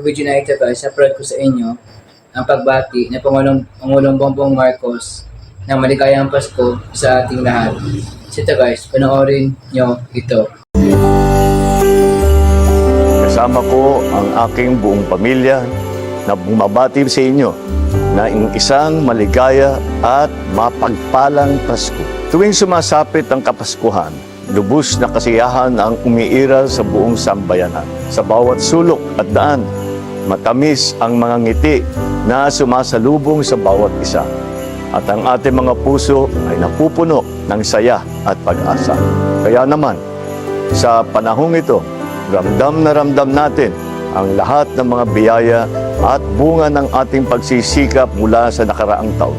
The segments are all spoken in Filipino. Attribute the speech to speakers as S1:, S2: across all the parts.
S1: Video na ito guys, upload ko sa inyo ang pagbati ng Pangulong, Pangulong Bongbong Marcos ng maligayang Pasko sa ating lahat. So guys, panoorin nyo ito.
S2: Kasama ko ang aking buong pamilya na bumabati sa inyo na ang isang maligaya at mapagpalang Pasko. Tuwing sumasapit ang Kapaskuhan, lubos na kasiyahan ang umiiral sa buong sambayanan. Sa bawat sulok at daan, matamis ang mga ngiti na sumasalubong sa bawat isa. At ang ating mga puso ay napupuno ng saya at pag-asa. Kaya naman, sa panahong ito, ramdam na ramdam natin ang lahat ng mga biyaya at bunga ng ating pagsisikap mula sa nakaraang taon.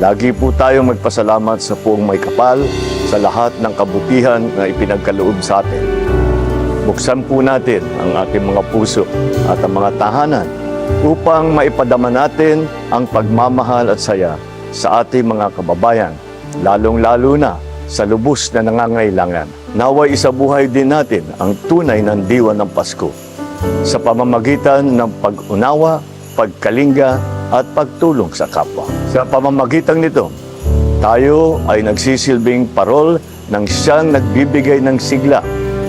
S2: Lagi po tayong magpasalamat sa puong may kapal sa lahat ng kabutihan na ipinagkaloob sa atin. Buksan po natin ang ating mga puso at ang mga tahanan upang maipadama natin ang pagmamahal at saya sa ating mga kababayan, lalong-lalo na sa lubos na nangangailangan. Naway isabuhay din natin ang tunay ng diwa ng Pasko sa pamamagitan ng pag-unawa, pagkalinga at pagtulong sa kapwa. Sa pamamagitan nito, tayo ay nagsisilbing parol ng siyang nagbibigay ng sigla,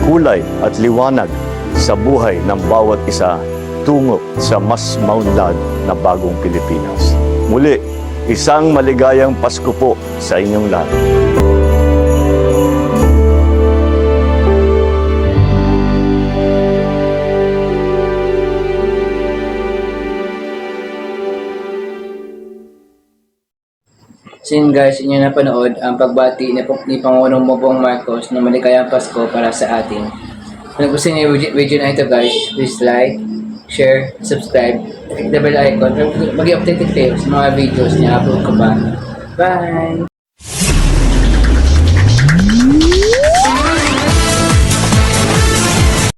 S2: kulay at liwanag sa buhay ng bawat isa tungo sa mas maunlad na bagong Pilipinas. Muli, isang maligayang Pasko po sa inyong lahat.
S1: So yun guys, inyo na panood ang pagbati ni, ni Pangulong Bongbong Marcos ng maligayang Pasko para sa atin. Kung nagustuhan niyo yung video, video na ito guys, please like, share, subscribe, click the bell icon, mag-update kayo sa mga videos niya upload ko pa. Bye!